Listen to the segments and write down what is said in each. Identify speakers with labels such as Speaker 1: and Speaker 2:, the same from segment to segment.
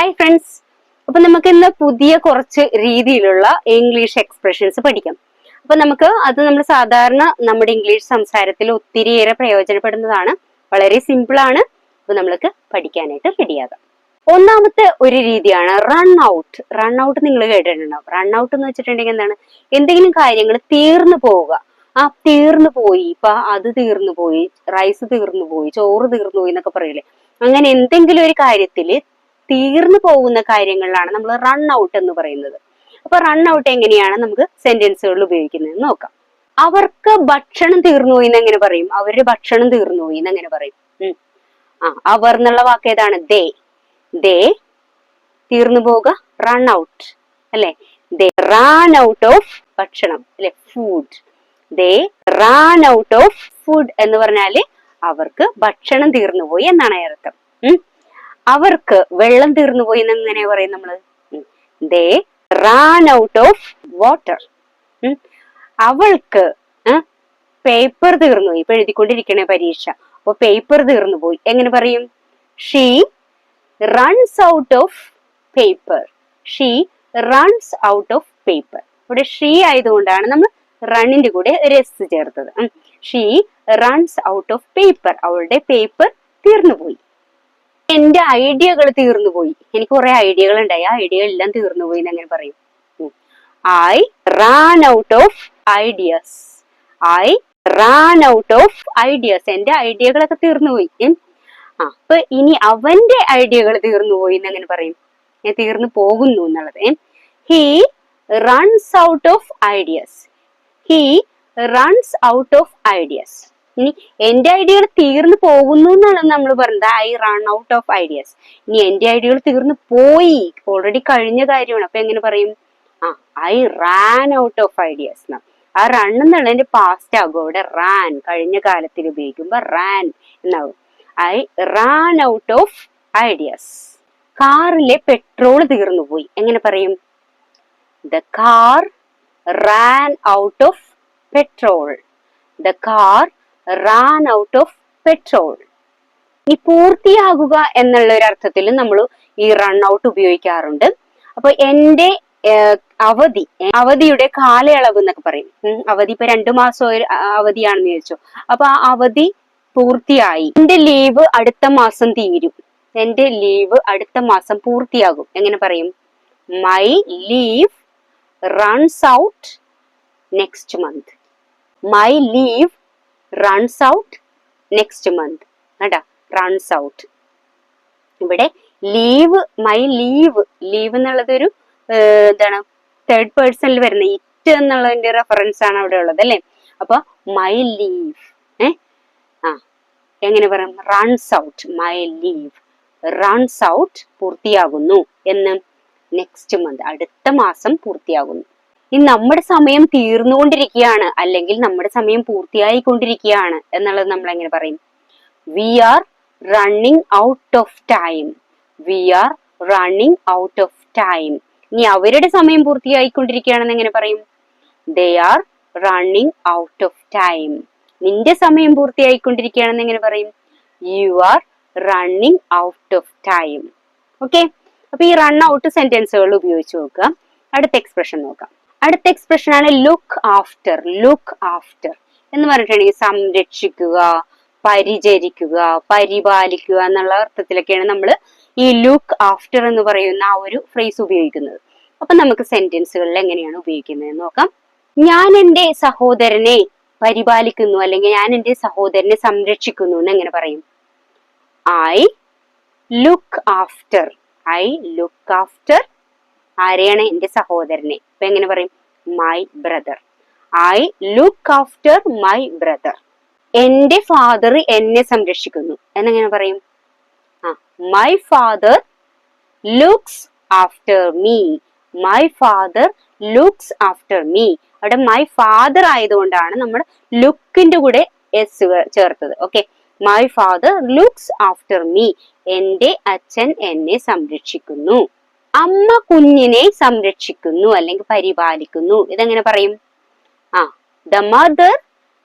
Speaker 1: Hi friends അപ്പൊ നമുക്ക് ഇന്ന് പുതിയ കുറച്ച് രീതിയിലുള്ള ഇംഗ്ലീഷ് എക്സ്പ്രഷൻസ് പഠിക്കാം. അപ്പൊ നമുക്ക് അത് നമ്മൾ സാധാരണ നമ്മുടെ ഇംഗ്ലീഷ് സംസാരത്തിൽ ഒത്തിരിയേറെ പ്രയോജനപ്പെടുന്നതാണ്. വളരെ സിമ്പിൾ ആണ്. അപ്പൊ നമ്മൾക്ക് പഠിക്കാനായിട്ട് റെഡിയാകാം ഒന്നാമത്തെ ഒരു രീതിയാണ് റൺ ഔട്ട് റൺ ഔട്ട് നിങ്ങൾ കേട്ടിട്ടുണ്ടാവും. റൺ ഔട്ട് എന്ന് വെച്ചിട്ടുണ്ടെങ്കിൽ എന്താണ്? എന്തെങ്കിലും കാര്യങ്ങൾ തീർന്നു പോവുക. ആ തീർന്നു പോയി. ഇപ്പൊ അത് തീർന്നു പോയി. റൈസ് തീർന്നു പോയി. ചോറ് തീർന്നു പോയി എന്നൊക്കെ പറയില്ലേ? അങ്ങനെ എന്തെങ്കിലും ഒരു കാര്യത്തിൽ തീർന്നു പോകുന്ന കാര്യങ്ങളിലാണ് നമ്മൾ റൺ ഔട്ട് എന്ന് പറയുന്നത്. അപ്പൊ റൺ ഔട്ട് എങ്ങനെയാണ് നമുക്ക് സെന്റൻസുകളിൽ ഉപയോഗിക്കുന്നത് നോക്കാം. അവർക്ക് ഭക്ഷണം തീർന്നു പോയി എന്ന് എങ്ങനെ പറയും? അവരുടെ ഭക്ഷണം തീർന്നു പോയി എന്ന് എങ്ങനെ പറയും? ആ അവർ എന്നുള്ള വാക്ക് ഏതാണ്? ദേ ദേ തീർന്നു പോവുക റൺ ഔട്ട് അല്ലെ? ദേ റൺ ഔട്ട് ഓഫ് ഭക്ഷണം. അല്ലെ? Food they run out of food എന്ന് പറഞ്ഞാൽ അവർക്ക് ഭക്ഷണം തീർന്നു പോയി എന്നാണ് അർത്ഥം ഉം. അവർക്ക് വെള്ളം തീർന്നു പോയി എന്ന് എങ്ങനെ പറയും നമ്മൾ. They ran out of water. അവൾക്ക് പേപ്പർ തീർന്നു. പോയി ഇപ്പൊ എഴുതിക്കൊണ്ടിരിക്കണേ പരീക്ഷ. അപ്പൊ പേപ്പർ തീർന്നു പോയി. എങ്ങനെ പറയും? She runs out of paper. She runs out of paper. ഇവിടെ ഷീ ആയതുകൊണ്ടാണ് നമ്മൾ റണ്ണിന്റെ കൂടെ രസ് ചേർത്തത്. She runs out of paper. അവളുടെ പേപ്പർ തീർന്നുപോയി എന്റെ ഐഡിയകൾ തീർന്നു പോയി. എനിക്ക് കുറെ ഐഡിയകൾ ഉണ്ടായി. ആ ഐഡിയ എല്ലാം തീർന്നുപോയി എന്ന് അങ്ങനെ പറയും. I ran out of ideas I ran out of ideas എന്റെ ഐഡിയകളൊക്കെ തീർന്നു പോയി. അപ്പൊ ഇനി അവന്റെ ഐഡിയകൾ തീർന്നുപോയി എന്ന് അങ്ങനെ പറയും. ഞാൻ തീർന്നു പോകുന്നു എന്നുള്ളത്. He runs out of ideas he runs out of ideas ഇനി എന്റെ ഐഡിയകൾ തീർന്നു പോകുന്നു എന്നാണ് നമ്മൾ പറഞ്ഞത്. I run out of ideas ഇനി എന്റെ ഐഡിയകൾ തീർന്നു പോയി. ഓൾറെഡി കഴിഞ്ഞ കാര്യമാണ്. അപ്പൊ എങ്ങനെ പറയും? ആ I ran out of ideas എന്നാ ആ റൺ എന്നുള്ളതിന്റെ പാസ്റ്റ് ആകും. അവിടെ റാൻ കഴിഞ്ഞ കാലത്തിൽ ഉപയോഗിക്കുമ്പോ റാൻ എന്നാകും I ran out of ideas കാറിലെ പെട്രോൾ തീർന്നു പോയി. എങ്ങനെ പറയും? The car ran out of petrol the car ran out of petrol. ഈ പൂർത്തിയാകുക എന്നുള്ള ഒരു അർത്ഥത്തിൽ നമ്മൾ ഈ റൺ ഔട്ട് ഉപയോഗിക്കാറുണ്ട്. അപ്പൊ എന്റെ അവധി അവധിയുടെ കാലയളവ് എന്നൊക്കെ പറയും. അവധി ഇപ്പൊ രണ്ടു മാസം അവധിയാണെന്ന് ചോദിച്ചു അപ്പൊ ആ അവധി പൂർത്തിയായി. എന്റെ ലീവ് അടുത്ത മാസം തീരും. എന്റെ ലീവ് അടുത്ത മാസം പൂർത്തിയാകും. എങ്ങനെ പറയും? My leave runs out next month my leave runs out next month കേട്ടാ റൺസ് ഔട്ട് ഇവിടെ ലീവ് മൈ ലീവ് ലീവ് എന്നുള്ളത് ഒരു എന്താണ് തേർഡ് പേഴ്സണിൽ വരുന്ന ഇറ്റ് എന്നുള്ളതിന്റെ റെഫറൻസ് ആണ് അവിടെ ഉള്ളത് അല്ലെ? അപ്പൊ മൈ ലീവ് ഏ? ആ എങ്ങനെ പറയാം? Runs out my leave runs out പൂർത്തിയാകുന്നു എന്ന് നെക്സ്റ്റ് മന്ത് അടുത്ത മാസം പൂർത്തിയാകുന്നു. ഇനി നമ്മുടെ സമയം തീർന്നുകൊണ്ടിരിക്കുകയാണ് അല്ലെങ്കിൽ നമ്മുടെ സമയം പൂർത്തിയായിക്കൊണ്ടിരിക്കുകയാണ് എന്നുള്ളത് നമ്മൾ എങ്ങനെ പറയും? We are running out of time we are running out of time ഇനി അവരുടെ സമയം പൂർത്തിയായിക്കൊണ്ടിരിക്കുകയാണെന്ന് എങ്ങനെ പറയും? They are running out of time നിന്റെ സമയം പൂർത്തിയായിക്കൊണ്ടിരിക്കുകയാണെന്ന് എങ്ങനെ പറയും? You are running out of time okay അപ്പൊ ഈ റൺ ഔട്ട് സെന്റൻസുകൾ ഉപയോഗിച്ച് നോക്കുക അടുത്ത എക്സ്പ്രഷൻ നോക്കാം. അടുത്ത എക്സ്പ്രഷൻ ആണ് ലുക്ക് ആഫ്റ്റർ ലുക്ക് ആഫ്റ്റർ എന്ന് പറഞ്ഞിട്ടുണ്ടെങ്കിൽ സംരക്ഷിക്കുക പരിചരിക്കുക പരിപാലിക്കുക എന്നുള്ള അർത്ഥത്തിലൊക്കെയാണ് നമ്മൾ ഈ ലുക്ക് ആഫ്റ്റർ എന്ന് പറയുന്ന ആ ഒരു ഫ്രേസ് ഉപയോഗിക്കുന്നത്. അപ്പൊ നമുക്ക് സെന്റൻസുകളിൽ എങ്ങനെയാണ് ഉപയോഗിക്കുന്നത് നോക്കാം. ഞാൻ എന്റെ സഹോദരനെ പരിപാലിക്കുന്നു അല്ലെങ്കിൽ ഞാൻ എന്റെ സഹോദരനെ സംരക്ഷിക്കുന്നു എന്ന് എങ്ങനെ പറയും? I look after I look after ആരെയാണ് എന്റെ സഹോദരനെ? ഇപ്പൊ എങ്ങനെ പറയും? My brother I look after my brother എന്റെ ഫാദർ എന്നെ സംരക്ഷിക്കുന്നു. എന്നെങ്ങനെ പറയും? ആ my father looks after me my father looks after me അവിടെ മൈ ഫാദർ ആയതുകൊണ്ടാണ് നമ്മൾ ലുക്കിന്റെ കൂടെ എസ് ചേർത്തത്. Okay my father looks after me എന്റെ അച്ഛൻ എന്നെ സംരക്ഷിക്കുന്നു. അമ്മ കുഞ്ഞിനെ സംരക്ഷിക്കുന്നു അല്ലെങ്കിൽ പരിപാലിക്കുന്നു. ഇതെങ്ങനെ പറയും? ആ the mother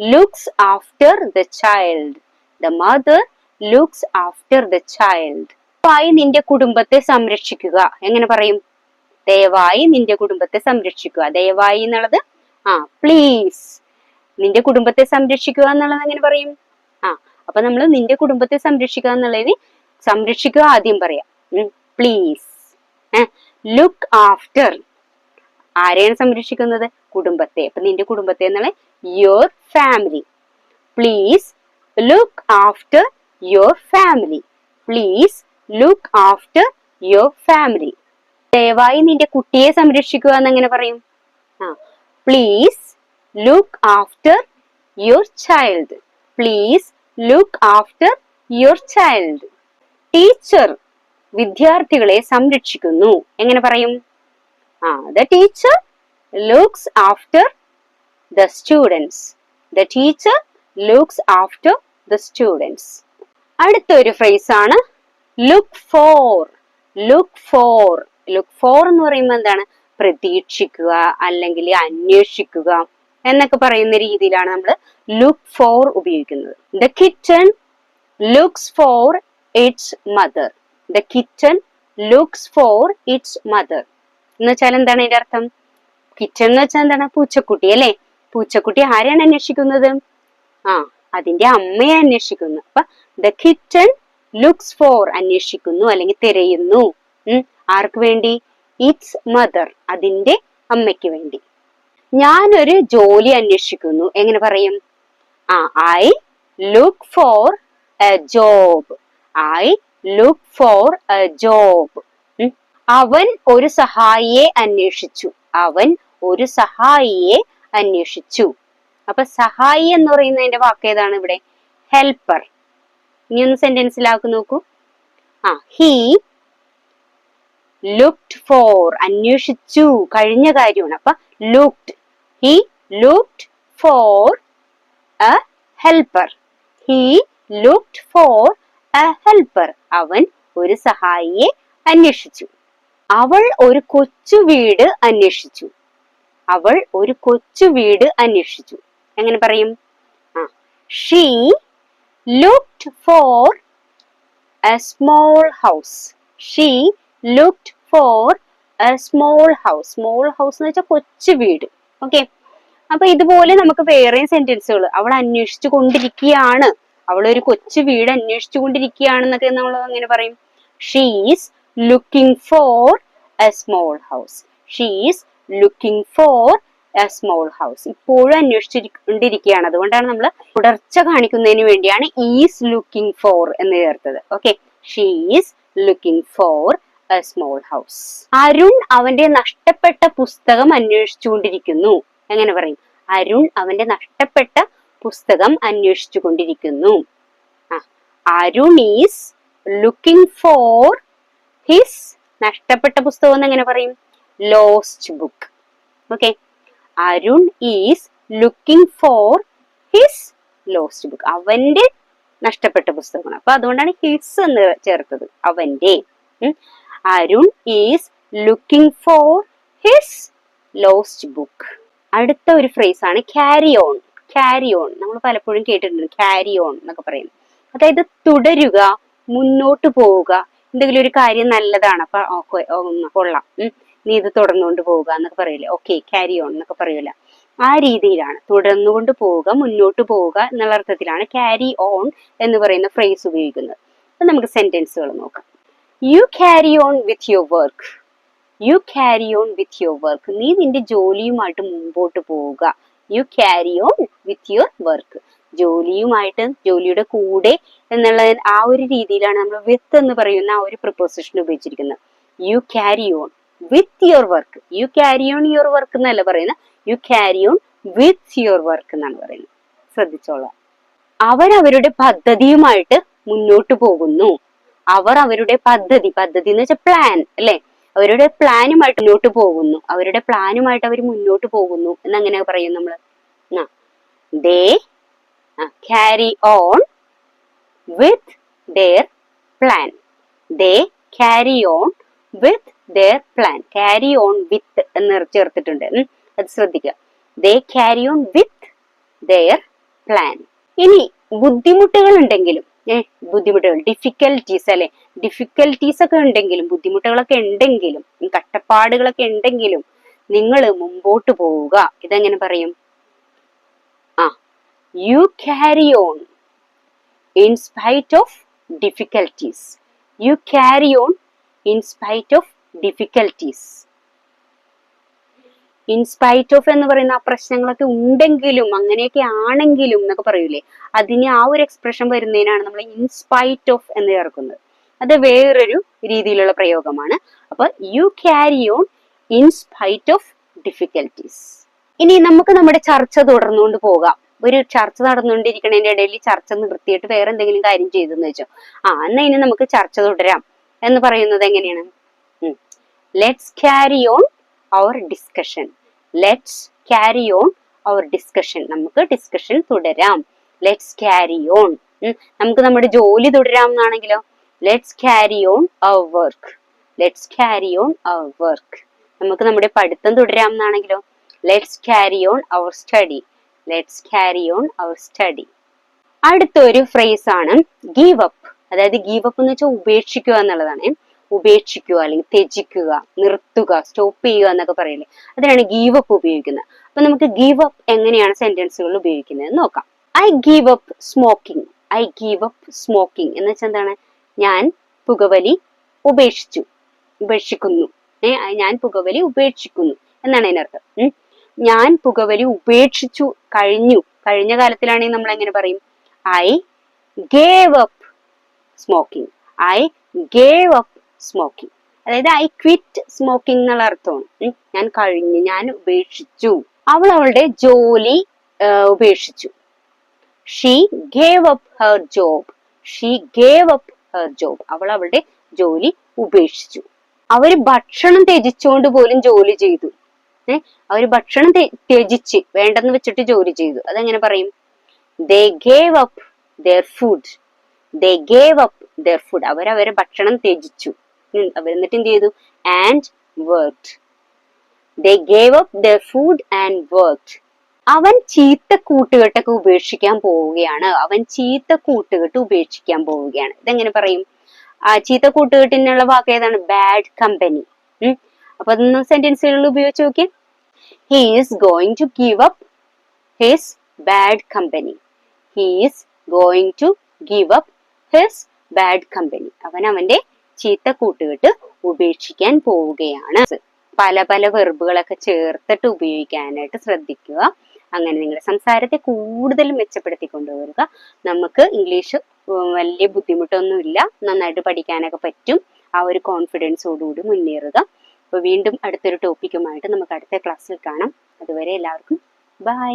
Speaker 1: looks after the child the mother looks after the child ദയവായി നിന്റെ കുടുംബത്തെ സംരക്ഷിക്കുക. എങ്ങനെ പറയും? ദയവായി നിന്റെ കുടുംബത്തെ സംരക്ഷിക്കുക. ദയവായി എന്നുള്ളത് ആ പ്ലീസ് നിന്റെ കുടുംബത്തെ സംരക്ഷിക്കുക എന്നുള്ളത് എങ്ങനെ പറയും? ആ അപ്പൊ നമ്മൾ നിന്റെ കുടുംബത്തെ സംരക്ഷിക്കുക എന്നുള്ളതിന് സംരക്ഷിക്കുക ആദ്യം പറയാം. പ്ലീസ് ലുക്ക് ആഫ്റ്റർ ആരെയാണ് സംരക്ഷിക്കുന്നത്? കുടുംബത്തെ. അപ്പൊ നിന്റെ കുടുംബത്തെ എന്നുള്ള your family please look after your family please look after your family ദയവായി നിന്റെ കുട്ടിയെ സംരക്ഷിക്കുക എന്നെങ്ങനെ പറയും. ആ. Please look after your child please look after your child teacher വിദ്യാർത്ഥികളെ സംരക്ഷിക്കുന്നു. എങ്ങനെ പറയും? ആ the teacher looks after the students the teacher looks after the students അടുത്തൊരു ഫ്രേസ് ആണ് look for look for look for എന്ന് പറയുമ്പോൾ എന്താണ്? പ്രതീക്ഷിക്കുക അല്ലെങ്കിൽ അന്വേഷിക്കുക എന്നൊക്കെ പറയുന്ന രീതിയിലാണ് നമ്മൾ ലുക്ക് ഫോർ ഉപയോഗിക്കുന്നത്. The kitchen looks for its mother the kitchen looks for its mother എന്ന് വെച്ചാൽ എന്താണ് അതിന്റെ അർത്ഥം? കിച്ചൺ എന്ന് വെച്ചാൽ എന്താണ്? പൂച്ചക്കുട്ടി അല്ലെ? പൂച്ചക്കുട്ടി ആരെയാണ് അന്വേഷിക്കുന്നത്? ആ അതിന്റെ അമ്മയെ അന്വേഷിക്കുന്നു. അപ്പൊ ദ കിച്ചൺ ലുക്സ് ഫോർ അന്വേഷിക്കുന്നു അല്ലെങ്കിൽ തിരയുന്നു. ആർക്ക് വേണ്ടി? ഇറ്റ്സ് മദർ അതിന്റെ അമ്മയ്ക്ക് വേണ്ടി. ഞാനൊരു ജോലി അന്വേഷിക്കുന്നു. എങ്ങനെ പറയും? ആ I look for a job I look for a job അവൻ ഒരു സഹായിയെ അന്വേഷിച്ചു. അവൻ ഒരു സഹായിയെ അന്വേഷിച്ചു. അപ്പൊ സഹായി എന്ന് പറയുന്നതിന്റെ വാക്ക് ഏതാണ് ഇവിടെ? ഹെൽപ്പർ ഇനി ഒന്ന് സെന്റൻസിലാക്കി നോക്കൂ. ആ ഹീ ലുക്ഡ് ഫോർ അന്വേഷിച്ചു കഴിഞ്ഞ കാര്യമാണ്. അപ്പൊ looked he looked for a helper he looked for helper അവൻ ഒരു സഹായിയെ അന്വേഷിച്ചു. അവൾ ഒരു കൊച്ചു വീട് അന്വേഷിച്ചു. അവൾ ഒരു കൊച്ചു വീട് അന്വേഷിച്ചു. എങ്ങനെ പറയും? She looked for a small house she looked for a small house small house എന്ന് വെച്ചാൽ കൊച്ചു വീട്. ഓക്കെ അപ്പൊ ഇതുപോലെ നമുക്ക് വേറെയും സെന്റൻസുകൾ അവൾ അന്വേഷിച്ചു കൊണ്ടിരിക്കുകയാണ്. അവൾ ഒരു കൊച്ചു വീട് അന്വേഷിച്ചു കൊണ്ടിരിക്കുകയാണെന്നൊക്കെ നമ്മൾ അങ്ങനെ പറയും. She's looking for a small house she's looking for a small house ഇപ്പോഴും അന്വേഷിച്ചിരിക്കൊണ്ടിരിക്കുകയാണ്. അതുകൊണ്ടാണ് നമ്മൾ തുടർച്ച കാണിക്കുന്നതിന് വേണ്ടിയാണ് ഈസ് ലുക്കിംഗ് ഫോർ എന്ന് ചേർത്തത്. Okay she's looking for a small house Arun അവന്റെ നഷ്ടപ്പെട്ട പുസ്തകം അന്വേഷിച്ചുകൊണ്ടിരിക്കുന്നു. എങ്ങനെ പറയും? അരുൺ അവന്റെ നഷ്ടപ്പെട്ട പുസ്തകം അന്വേഷിച്ചു കൊണ്ടിരിക്കുന്നു. Arun is looking for his നഷ്ടപ്പെട്ട പുസ്തകം എന്ന് എങ്ങനെ പറയും? Lost book okay Arun is looking for his lost book അവന്റെ നഷ്ടപ്പെട്ട പുസ്തകമാണ്. അപ്പൊ അതുകൊണ്ടാണ് ഹിസ് എന്ന് ചേർത്തത്. അവന്റെ. Arun is looking for his lost book അടുത്ത ഒരു ഫ്രേസ് ആണ് ക്യാരി ഓൺ ക്യാരി ഓൺ നമ്മൾ പലപ്പോഴും കേട്ടിട്ടുണ്ട് ക്യാരി ഓൺ എന്നൊക്കെ പറയുന്നത് അതായത് തുടരുക മുന്നോട്ട് പോവുക എന്തെങ്കിലും ഒരു കാര്യം നല്ലതാണ് അപ്പൊ കൊള്ളാം നീ ഇത് തുടർന്നുകൊണ്ട് പോവുക എന്നൊക്കെ പറയില്ലേ? ഓക്കെ ക്യാരി ഓൺ എന്നൊക്കെ പറയൂല. ആ രീതിയിലാണ് തുടർന്നുകൊണ്ട് പോവുക മുന്നോട്ട് പോവുക എന്നുള്ള അർത്ഥത്തിലാണ് ക്യാരി ഓൺ എന്ന് പറയുന്ന ഫ്രേസ് ഉപയോഗിക്കുന്നത്. അപ്പൊ നമുക്ക് സെന്റൻസുകൾ നോക്കാം. You carry on with your work you carry on with your work നീ നിന്റെ ജോലിയുമായിട്ട് മുമ്പോട്ട് പോവുക. You carry on with your work ജോലിയുമായിട്ട് ജോലിയുടെ കൂടെ എന്നുള്ള ആ ഒരു രീതിയിലാണ് നമ്മൾ വിത്ത് എന്ന് പറയുന്ന ആ ഒരു പ്രപ്പോസിഷൻ ഉപയോഗിച്ചിരിക്കുന്നത്. You carry on with your work you carry on your work എന്നല്ല പറയുന്നത്. You carry on with your work എന്നാണ് പറയുന്നത്. ശ്രദ്ധിച്ചോളാം. അവർ അവരുടെ പദ്ധതിയുമായിട്ട് മുന്നോട്ട് പോകുന്നു. അവർ അവരുടെ പദ്ധതി പദ്ധതി എന്ന് വെച്ചാൽ പ്ലാൻ അല്ലെ? അവരുടെ പ്ലാനുമായിട്ട് മുന്നോട്ട് പോകുന്നു. അവരുടെ പ്ലാനുമായിട്ട് അവർ മുന്നോട്ട് പോകുന്നു എന്നങ്ങനെ പറയും നമ്മൾ they carry on with their plan they carry on with their plan carry on with എന്ന് ചേർത്തിട്ടുണ്ട്. അത് ശ്രദ്ധിക്കുക. They carry on with their plan ഇനി ബുദ്ധിമുട്ടുകൾ ഉണ്ടെങ്കിലും ബുദ്ധിമുട്ടുകൾ. ഡിഫിക്കൽറ്റീസ് അല്ലെ? ഡിഫിക്കൽറ്റീസ് ഒക്കെ ഉണ്ടെങ്കിലും ബുദ്ധിമുട്ടുകളൊക്കെ ഉണ്ടെങ്കിലും കട്ടപ്പാടുകളൊക്കെ ഉണ്ടെങ്കിലും നിങ്ങൾ മുമ്പോട്ട് പോവുക. ഇതെങ്ങനെ പറയും? ആ you carry on in spite of difficulties you carry on in spite of spite of difficulties. In of എന്ന് പറയുന്ന ആ പ്രശ്നങ്ങളൊക്കെ ഉണ്ടെങ്കിലും അങ്ങനെയൊക്കെ ആണെങ്കിലും എന്നൊക്കെ പറയൂലേ? അതിന് ആ ഒരു എക്സ്പ്രഷൻ വരുന്നതിനാണ് നമ്മൾ ഇൻസ്പൈറ്റ് ഓഫ് എന്ന് ചേർക്കുന്നത്. അത് വേറൊരു രീതിയിലുള്ള പ്രയോഗമാണ്. അപ്പൊ you carry on in spite of difficulties ഇനി നമുക്ക് നമ്മുടെ ചർച്ച തുടർന്നുകൊണ്ട് പോകാം. ഒരു ചർച്ച നടന്നുകൊണ്ടിരിക്കുന്നതിന്റെ ഇടയിൽ ചർച്ച നിർത്തിയിട്ട് വേറെ എന്തെങ്കിലും കാര്യം ചെയ്തെന്ന് വെച്ചോ. ആ എന്നാ ഇനി നമുക്ക് ചർച്ച തുടരാം. എന്ന് പറയുന്നത് എങ്ങനെയാണ്? Let's carry on our discussion let's carry on our discussion നമുക്ക് ഡിസ്കഷൻ തുടരാം. ലെറ്റ്സ് ക്യാരി ഓൺ നമുക്ക് നമ്മുടെ ജോലി തുടരാം എന്നാണെങ്കിലോ? Let's carry on our work let's carry on our work നമുക്ക് നമ്മുടെ പഠിത്തം തുടരാം എന്നാണെങ്കിലോ? Let's carry on our study let's carry on our study അടുത്തൊരു ഫ്രേസ് ആണ് ഗീവ് അപ്പ് അതായത് ഗീവ് അപ്പ് എന്ന് വെച്ചാൽ ഉപേക്ഷിക്കുക എന്നുള്ളതാണ്. ഉപേക്ഷിക്കുക അല്ലെങ്കിൽ ത്യജിക്കുക നിർത്തുക സ്റ്റോപ്പ് ചെയ്യുക എന്നൊക്കെ പറയില്ലേ? അതിനാണ് ഗീവ് അപ്പ് ഉപയോഗിക്കുന്നത്. അപ്പൊ നമുക്ക് ഗീവ് അപ്പ് എങ്ങനെയാണ് സെന്റൻസുകൾ ഉപയോഗിക്കുന്നത് നോക്കാം. I give up smoking I give up smoking എന്ന് വെച്ചാൽ എന്താണ്? ഞാൻ പുകവലി ഉപേക്ഷിച്ചു ഉപേക്ഷിക്കുന്നു. ഞാൻ പുകവലി ഉപേക്ഷിക്കുന്നു എന്നാണ് അതിനർത്ഥം. ഞാൻ പുകവലി ഉപേക്ഷിച്ചു കഴിഞ്ഞു. കഴിഞ്ഞ കാലത്തിലാണെങ്കിൽ നമ്മൾ എങ്ങനെ പറയും? I gave up smoking I gave up smoking അതായത് ഐ ക്വിറ്റ് സ്മോക്കിംഗ് എന്നുള്ള അർത്ഥമാണ്. ഞാൻ കഴിഞ്ഞു ഞാൻ ഉപേക്ഷിച്ചു. അവൾ അവളുടെ ജോലി ഉപേക്ഷിച്ചു. She gave up her job she gave up her job അവൾ അവളുടെ ജോലി ഉപേക്ഷിച്ചു. അവർ ഭക്ഷണം ത്യജിച്ചുകൊണ്ട് പോലും ജോലി ചെയ്തു. ഏഹ് അവർ ഭക്ഷണം ത്യജിച്ച് വേണ്ടെന്ന് വെച്ചിട്ട് ജോലി ചെയ്തു. അതെങ്ങനെ പറയും? They gave up their food they gave up their food അവരവരെ ഭക്ഷണം ത്യജിച്ചു. അവർ എന്നിട്ട് എന്ത് ചെയ്തു? And work they gave up the food and work അവൻ ചീത്ത കൂട്ടുകെട്ടൊക്കെ ഉപേക്ഷിക്കാൻ പോവുകയാണ്. അവൻ ചീത്ത കൂട്ടുകെട്ട് ഉപേക്ഷിക്കാൻ പോവുകയാണ്. ഇതെങ്ങനെ പറയും? ആ ചീത്ത കൂട്ടുകെട്ടിനുള്ള വാക്ക് ഏതാണ്? ബാഡ് കമ്പനി അപ്പൊ അതൊന്ന് സെന്റൻസുകളിൽ ഉപയോഗിച്ച് നോക്കിയേ. He is going to give up his bad company he is going to give up his bad company അവൻ അവന്റെ ചീത്ത കൂട്ടുകെട്ട് ഉപേക്ഷിക്കാൻ പോവുകയാണ്. പല പല വെർബുകളൊക്കെ ചേർത്തിട്ട് ഉപയോഗിക്കാനായിട്ട് ശ്രദ്ധിക്കുക. അങ്ങനെ നിങ്ങളുടെ സംസാരത്തെ കൂടുതൽ മെച്ചപ്പെടുത്തി കൊണ്ടുവരിക നമുക്ക് ഇംഗ്ലീഷ് വലിയ ബുദ്ധിമുട്ടൊന്നുമില്ല. നന്നായിട്ട് പഠിക്കാനൊക്കെ പറ്റും. ആ ഒരു കോൺഫിഡൻസോടുകൂടി മുന്നേറുക. അപ്പോൾ വീണ്ടും അടുത്തൊരു ടോപ്പിക്കുമായിട്ട് നമുക്ക് അടുത്ത ക്ലാസ്സിൽ കാണാം. അതുവരെ എല്ലാവർക്കും ബൈ